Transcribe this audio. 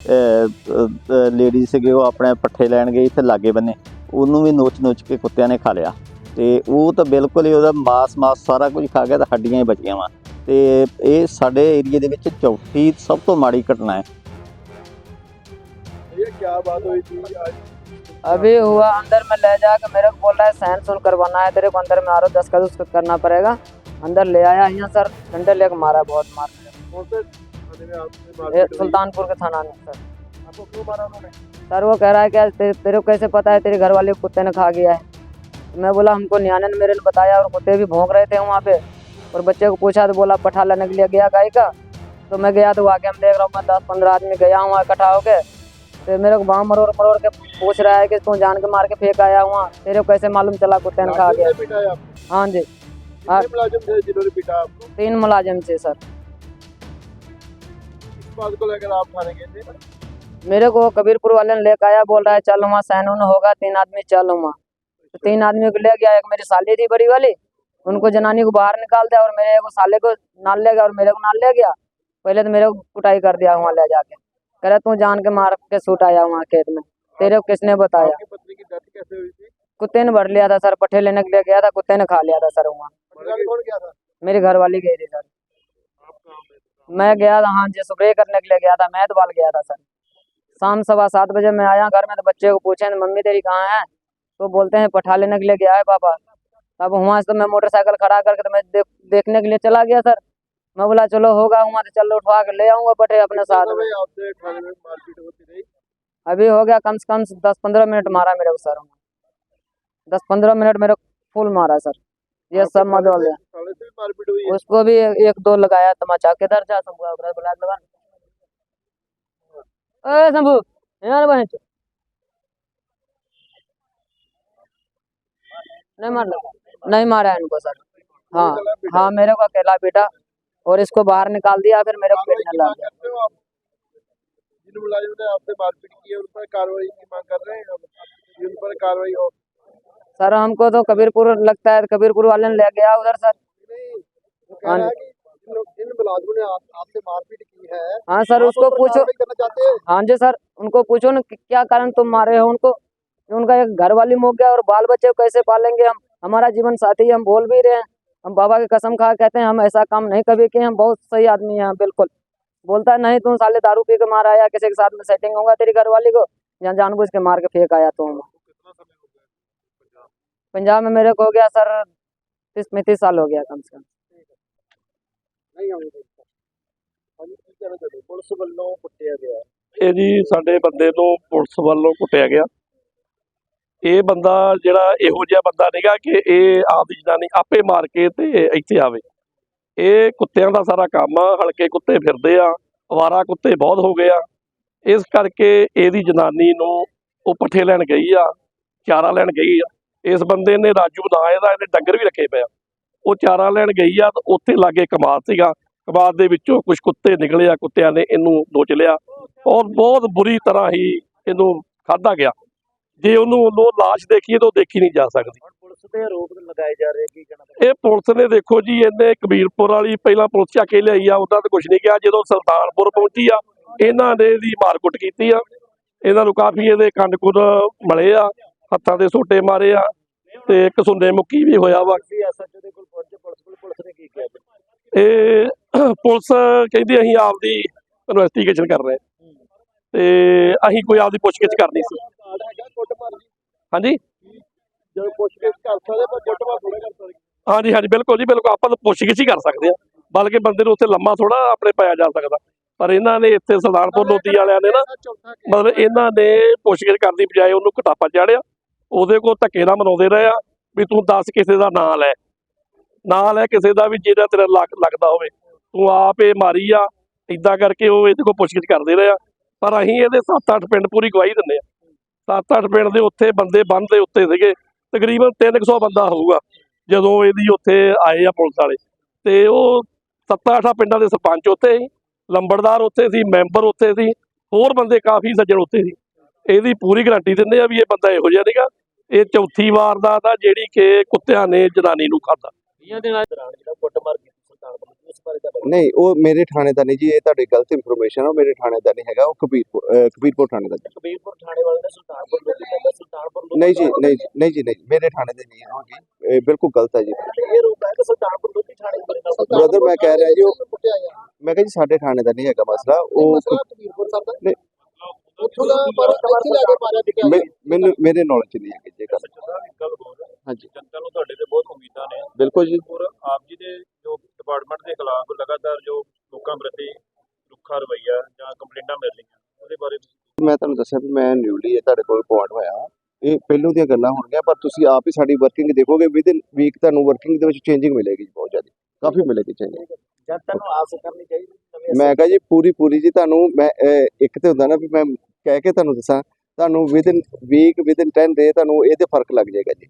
Lady ਸੀਗੇ ਉਹ ਆਪਣੇ ਪੱਠੇ ਲੈਣ ਗਈ ਇੱਥੇ ਲਾਗੇ ਬੰਨੇ ਉਹਨੂੰ ਵੀ ਨੋਚ ਨੋਚ ਕੇ ਕੁੱਤਿਆਂ ਨੇ ਖਾ ਲਿਆ ਤੇ ਉਹ ਤਾਂ ਬਿਲਕੁਲ ਹੀ ਉਹਦਾ ਮਾਸ ਮਾਸ ਸਾਰਾ ਕੁਝ ਖਾ ਗਿਆ ਤਾਂ ਹੱਡੀਆਂ ਹੀ ਬਚੀਆਂ ਵਾ ਤੇ ਇਹ ਸਾਡੇ ਏਰੀਆ ਦੇ ਵਿੱਚ ਚੌਥੀ ਸਭ ਤੋਂ ਮਾੜੀ ਘਟਨਾ ਹੈ ये क्या बात हुई थी आज अभी हुआ अंदर में ले जाकर मेरे को बोल रहा है सहन सुन करवाना है तेरे को अंदर में आ रहा दस का उसका करना पड़ेगा अंदर ले आया यहाँ सर डंडे लेकर मारा बहुत मार कौन से सुल्तानपुर के थाना में सर। आपको क्यों मारा उन्होंने? सर वो कह रहा है कि ते, तेरे को कैसे पता है तेरे घर वाले कुत्ते ने खा गया है। मैं बोला हमको न्याने ने मेरे ने बताया और कुत्ते भी भौंक रहे थे वहाँ पे। और बच्चे को पूछा तो बोला पठा लेने के लिए गया गाय का। तो मैं गया तो वाकई में देख रहा हूँ मैं दस पंद्रह आदमी गया हूँ इकट्ठा होके। तो मेरे को वहाँ मरोड़ मरोड़ के पूछ रहा है कि तू जान के मार के फेंक आया वहाँ तेरे को कैसे मालूम चला कुत्ते ने खा गया? है हाँ जी। आपको? तीन मुलाजिम थे सर। बात को लेकर आप थाने गए थे मेरे को कबीरपुर वाले ने लेकर आया बोल रहा है चल वहाँ सैनून होगा तीन आदमी चल वहाँ तो तीन आदमी को ले गया एक मेरी साली थी बड़ी वाली उनको जनानी को बाहर निकाल दिया और मेरे को साले को नाल ले गया और मेरे को नाल ले गया। पहले तो मेरे को कुटाई कर दिया वहाँ ले जाके। कह रहा तू जान के मार के सूट आया वहाँ खेत में। तेरे को किसने बताया? कुत्ते ने भर लिया था सर पट्टे लेने के लिए गया था कुत्ते ने खा लिया था सर वहाँ। मेरी घर वाली गई थी सर? मैं गया था हाँ जी स्प्रे करने के लिए गया था मैं तो बाल गया था सर। शाम सवा सात बजे मैं आया घर में तो बच्चे को पूछे मम्मी तेरी कहाँ है? तो बोलते हैं पठा लेने के लिए गया है पापा। तब वहाँ से तो मैं मोटरसाइकिल खड़ा करके तो मैं देख, देखने के लिए चला गया सर। मैं बोला चलो होगा वहाँ तो चलो उठवा के ले आऊँगा पटे अपने साथ में। अभी हो गया कम से कम दस पंद्रह मिनट मारा मेरे को सर। दस पंद्रह मिनट मेरे को फुल मारा सर। ये सब मदद थाने से भी मारपीट हुई है। उसको भी एक, दो लगाया तमाचा किधर जा शंभू उधर ब्लैक लगा ए शंभू यार बहन। नहीं मार लगा नहीं मारा इनको सर। हाँ हाँ मेरे को अकेला पीटा और इसको बाहर निकाल दिया फिर मेरे को पीटने की लग जिन मुलाजिम ने आपसे मारपीट की है उन पर कार्रवाई की मांग कर रहे हैं उन पर कार्रवाई हो। सर हमको तो कबीरपुर लगता है कबीरपुर वाले ने ले गया उधर सर हाँ जिन ने आपसे मारपीट की है हाँ सर उसको पूछो। हैं? जी सर उनको पूछो ना क्या कारण तुम मारे हो उनको उनका एक घर वाली मुक गया और बाल बच्चे कैसे पालेंगे हम? हमारा जीवन साथी हम बोल भी रहे हैं। हम बाबा की कसम खा के कहते हैं हम ऐसा काम नहीं कभी किए हम बहुत सही आदमी हैं बिल्कुल। बोलता है नहीं तुम साले दारू पी के मारा या किसी के साथ में सेटिंग होगा तेरी घर वाली को? या जानबूझ के मार के फेंक आया तुम। हो पंजाब में मेरे को हो गया सर तीस पैंतीस साल हो गया कम से कम। ਨਹੀਂ ਆਉਂਦੇ ਹਾਂਜੀ ਕੀ ਕਹਿਣਾ ਚਾਹੁੰਦੇ ਪੁਲਿਸ ਵੱਲੋਂ ਕੁੱਟਿਆ ਗਿਆ ਇਹ ਜੀ ਸਾਡੇ ਬੰਦੇ ਨੂੰ ਪੁਲਿਸ ਵੱਲੋਂ ਕੁੱਟਿਆ ਗਿਆ। ਇਹ ਬੰਦਾ ਜਿਹੜਾ ਇਹੋ ਜਿਹਾ ਬੰਦਾ ਨਹੀਂਗਾ ਕਿ ਇਹ ਆਪਦੀ ਜਨਾਨੀ ਆਪੇ ਮਾਰ ਕੇ ਤੇ ਇੱਥੇ ਆਵੇ। ਇਹ ਕੁੱਤਿਆਂ ਦਾ ਸਾਰਾ ਕੰਮ ਆ, ਹਲਕੇ ਕੁੱਤੇ ਫਿਰਦੇ ਆ, ਅਵਾਰਾ ਕੁੱਤੇ ਬਹੁਤ ਹੋ ਗਏ ਆ। ਇਸ ਕਰਕੇ ਇਹਦੀ ਜਨਾਨੀ ਨੂੰ ਉਹ ਪੱਠੇ ਲੈਣ ਗਈ ਆ, ਚਾਰਾ ਲੈਣ ਗਈ ਆ। ਇਸ ਬੰਦੇ ਨੇ ਰਾਜੂ ਨਾਂ, ਇਹਦਾ ਇਹਨੇ ਡੰਗਰ ਵੀ ਰੱਖੇ ਪਏ ਆ। ਉਹ ਚਾਰਾ ਲੈਣ ਗਈ ਆ ਤੇ ਉੱਥੇ ਲਾਗੇ ਕਮਾਦ ਸੀਗਾ। ਕਮਾਦ ਦੇ ਵਿੱਚੋਂ ਕੁਝ ਕੁੱਤੇ ਨਿਕਲੇ ਆ ਕੁੱਤਿਆਂ ਨੇ ਇਹਨੂੰ ਨੋਚ ਲਿਆ। ਔਰ ਬਹੁਤ ਬੁਰੀ ਤਰ੍ਹਾਂ ਹੀ ਇਹਨੂੰ ਖਾਧਾ ਗਿਆ। ਜੇ ਉਹਨੂੰ ਉਹ ਲਾਸ਼ ਦੇਖੀਏ ਤਾਂ ਦੇਖੀ ਨਹੀਂ ਜਾ ਸਕਦੀ। ਹੁਣ ਪੁਲਿਸ ਤੇ ਆਰੋਪ ਲਗਾਏ ਜਾ ਰਹੇ ਕੀ ਕਹਿਣਾ ਇਹ ਪੁਲਿਸ ਨੇ ਦੇਖੋ ਜੀ ਇਹਨੇ ਕਬੀਰਪੁਰ ਵਾਲੀ ਪਹਿਲਾਂ ਪੁਲਿਸ ਚੱਕ ਕੇ ਲਿਆਈ ਆ ਉਹਦਾ ਤਾਂ ਕੁਝ ਨਹੀਂ ਕਿਹਾ। ਜਦੋਂ ਸੁਲਤਾਨਪੁਰ ਪਹੁੰਚੀ ਆ ਇਹਨਾਂ ਨੇ ਇਹਦੀ ਮਾਰਕੁੱਟ ਕੀਤੀ ਆ। ਇਹਨਾਂ ਨੂੰ ਕਾਫੀ ਇਹਦੇ ਕੰਡਕੁਰ ਮਲੇ ਆ ਹੱਥਾਂ ਦੇ ਸੋਟੇ ਮਾਰੇ ਆ ਤੇ ਇੱਕ ਸੁੰਦੇ ਮੁੱਕੀ ਵੀ ਹੋਇਆ ਵਾ ਸੀ ਐਸਐਚਓ ਦੇ ਕੋਲ ਪਹੁੰਚੇ ਪੁਲਿਸ ਕੋਲ ਪੁਲਿਸ ਨੇ ਕੀ ਕਿਹਾ ਇਹ ਪੁਲਿਸ ਕਹਿੰਦੀ ਅਸੀਂ ਆਪਦੀ ਇਨਵੈਸਟੀਗੇਸ਼ਨ ਕਰ ਰਹੇ ਹਾਂ। ਤੇ ਅਸੀਂ ਕੋਈ ਆਪਦੀ ਪੁੱਛਗਿੱਛ ਕਰਨੀ ਸੀ। ਹਾਂਜੀ? ਜਦੋਂ ਪੁੱਛਗਿੱਛ ਕਰ ਸਕਦੇ ਪਰ ਕੁੱਟਮਾਰ ਥੋੜਾ ਕਰ ਸਕਦੇ ਹਾਂਜੀ ਹਾਂਜੀ, ਬਿਲਕੁਲ ਜੀ, ਬਿਲਕੁਲ। ਆਪਾਂ ਤਾਂ ਪੁੱਛਗਿੱਛ ਹੀ ਕਰ ਸਕਦੇ ਆ ਬਲਕਿ ਬੰਦੇ ਨੂੰ ਉੱਥੇ ਲੰਮਾ ਥੋੜਾ ਆਪਣੇ ਪਾਇਆ ਜਾ ਸਕਦਾ। ਪਰ ਇਹਨਾਂ ਨੇ ਇੱਥੇ ਸਰਦਾਰਪੁਰ ਲੋਧੀ ਵਾਲਿਆਂ ਨੇ ਨਾ, ਮਤਲਬ ਇਹਨਾਂ ਨੇ ਪੁੱਛਗਿੱਛ ਕਰਨ ਦੀ ਬਜਾਏ ਉਹਨੂੰ ਘਟਾਪਾ ਚਾੜਿਆ ਉਹਦੇ ਕੋਲ ਧੱਕੇ ਨਾਲ ਮਨਾਉਂਦੇ ਰਹੇ ਆ ਵੀ ਤੂੰ ਦੱਸ ਕਿਸੇ ਦਾ ਨਾਂ ਲੈ। ਨਾਲ ਲੈ ਕਿਸੇ ਦਾ ਵੀ ਜਿਹੜਾ ਤੇਰਾ ਲੱਗ ਲੱਗਦਾ ਹੋਵੇ। ਤੂੰ ਆਪ ਇਹ ਮਾਰੀ ਆ ਇਦਾਂ ਕਰਕੇ ਉਹ ਇਹਦੇ ਕੋਲ ਪੁੱਛਗਿੱਛ ਕਰਦੇ ਰਹੇ ਆ। ਪਰ ਅਸੀਂ ਇਹਦੇ 7-8 ਪਿੰਡ ਪੂਰੀ ਗਵਾਹੀ ਦਿੰਦੇ ਆ। 7-8 ਪਿੰਡ ਦੇ ਉੱਥੇ ਬੰਦੇ ਬੰਦ ਦੇ ਉੱਤੇ ਸੀਗੇ। ਤਕਰੀਬਨ 300 ਬੰਦਾ ਹੋਊਗਾ, ਜਦੋਂ ਇਹਦੀ ਉੱਥੇ ਆਏ ਆ ਪੁਲਿਸ ਵਾਲੇ। ਤੇ ਉਹ 7-8 ਪਿੰਡਾਂ ਦੇ ਸਰਪੰਚ ਉੱਥੇ ਸੀ, ਲੰਬੜਦਾਰ ਉੱਥੇ ਸੀ, ਮੈਂਬਰ ਉੱਥੇ ਸੀ, ਹੋਰ ਬੰਦੇ ਕਾਫੀ ਸੱਜਣ ਉੱਥੇ ਸੀ। ਇਹਦੀ ਪੂਰੀ ਗਾਰੰਟੀ ਦਿੰਦੇ ਆ ਵੀ ਇਹ ਬੰਦਾ ਇਹੋ ਜਿਹਾ ਨਹੀਂਗਾ ਇਹ ਚੌਥੀ ਵਾਰਦਾਤ ਆ ਜਿਹੜੀ ਕਿ ਕੁੱਤਿਆਂ ਨੇ ਜਨਾਨੀ ਨੂੰ ਖਾਧਾ। 20 ਦਿਨਾਂ ਦੌਰਾਨ ਜਿਹੜਾ ਕੁੱਟਮਾਰ ਕੀਤੀ ਸੁਲਤਾਨਪੁਰ ਉਸ ਬਾਰੇ ਤੁਹਾਡਾ ਨਹੀਂ ਉਹ ਮੇਰੇ ਥਾਣੇ ਦਾ ਨਹੀਂ ਜੀ ਇਹ ਤੁਹਾਡੀ ਗਲਤ ਇਨਫੋਰਮੇਸ਼ਨ ਉਹ ਮੇਰੇ ਥਾਣੇ ਦਾ ਨਹੀਂ ਹੈਗਾ ਉਹ ਕਬੀਰਪੁਰ ਅਹ ਕਬੀਰਪੁਰ ਥਾਣੇ ਦਾ ਜੀ। ਕਬੀਰਪੁਰ ਥਾਣੇ ਵਾਲੇ ਦਾ ਸੁਲਤਾਨਪੁਰ ਲੋਧੀ ਦਾ ਸੁਲਤਾਨਪੁਰ ਲੋਧੀ ਨਹੀਂ ਜੀ ਨਹੀਂ ਜੀ ਨਹੀਂ ਜੀ ਨਹੀਂ ਮੇਰੇ ਥਾਣੇ ਦੇ ਨਹੀਂ ਹੈ ਜੀ ਇਹ ਬਿਲਕੁਲ ਗਲਤ ਹੈ ਜੀ। ਇਹ ਰੋਕ ਹੈ ਕਿ ਸੁਲਤਾਨਪੁਰ ਲੋਧੀ ਥਾਣੇ ਵਾਲੇ ਦਾ Brother, ਮੈਂ ਕਹਿ ਰਿਹਾ ਜੀ ਉਹ- ਕੁੱਟਿਆ ਗਿਆ ਮੈਂ ਕਿਹਾ ਜੀ ਸਾਡੇ ਥਾਣੇ ਦਾ ਨਹੀਂ ਹੈਗਾ ਮਸਲਾ ਉਹ ਮਸਲਾ ਕਬੀਰਪੁਰ ਸਾਹਿਬ ਦਾ। ਨਹੀਂ। ਉੱਥੋਂ ਦਾ ਪਰ ਇੱਥੇ ਲੈ ਕੇ ਮਾਰਿਆ ਟਿਕਿਆ ਮੈ- ਮੈਨੂੰ ਮੇਰੇ ਨੌਲੇਜ ਨਹੀਂ ਹੈਗੀ ਜੀ ਇਹ ਗੱਲ। ਹਾਂਜੀ ਜਨਤਾ ਨੂੰ ਤੁਹਾਡੇ ਤੇ ਬਹੁਤ ਉਮੀਦਾਂ ਨੇ ਬਿਲਕੁਲ ਜੀ। ਔਰ ਆਪ ਜੀ ਦੇ ਜੋ ਡਿਪਾਰਟਮੈਂਟ ਦੇ ਖਿਲਾਫ ਲਗਾਤਾਰ ਜੋ ਲੋਕਾਂ ਪ੍ਰਤੀ ਰੁੱਖਾ ਰਵੱਈਆ ਜਾਂ ਕੰਪਲੇਂਟਾਂ ਮਿਲ ਰਹੀਆਂ ਉਹਦੇ ਬਾਰੇ ਤੁਸੀਂ ਮੈਂ ਤੁਹਾਨੂੰ ਦੱਸਿਆ ਵੀ ਮੈਂ ਨਿਊਲੀ ਹੈ ਤੁਹਾਡੇ ਕੋਲ ਪੁਆਇੰਟ ਹੋਇਆ। ਇਹ ਪਹਿਲੋਂ ਦੀਆਂ ਗੱਲਾਂ ਹੋਣਗੀਆਂ ਪਰ ਤੁਸੀਂ ਆਪ ਹੀ ਸਾਡੀ ਵਰਕਿੰਗ ਦੇਖੋਗੇ ਵਿਦਿਨ ਵੀਕ ਤੁਹਾਨੂੰ ਵਰਕਿੰਗ ਦੇ ਵਿੱਚ ਚੇਂਜਿੰਗ ਮਿਲੇਗੀ ਜੀ ਬਹੁਤ ਜ਼ਿਆਦਾ। ਕਾਫੀ ਮਿਲੇਗੀ ਚੇਂਜਿੰਗ ਜਨਤਾ ਨੂੰ ਆਸ ਕਰਨੀ ਚਾਹੀਦੀ ਮੈਂ ਕਹਾਂ ਜੀ ਪੂਰੀ ਪੂਰੀ ਜੀ ਤੁਹਾਨੂੰ ਮੈਂ ਇੱਕ ਤੇ ਹੁੰਦਾ ਨਾ ਵੀ ਮੈਂ ਕਹਿ ਕੇ ਤੁਹਾਨੂੰ ਦੱਸਾਂ ਤੁਹਾਨੂੰ ਵਿਦਿਨ ਵੀਕ ਵਿਦਿਨ 10 ਡੇ ਤੁਹਾਨੂੰ ਇਹਦੇ ਫ਼ਰਕ ਲੱਗ ਜਾਏਗਾ ਜੀ।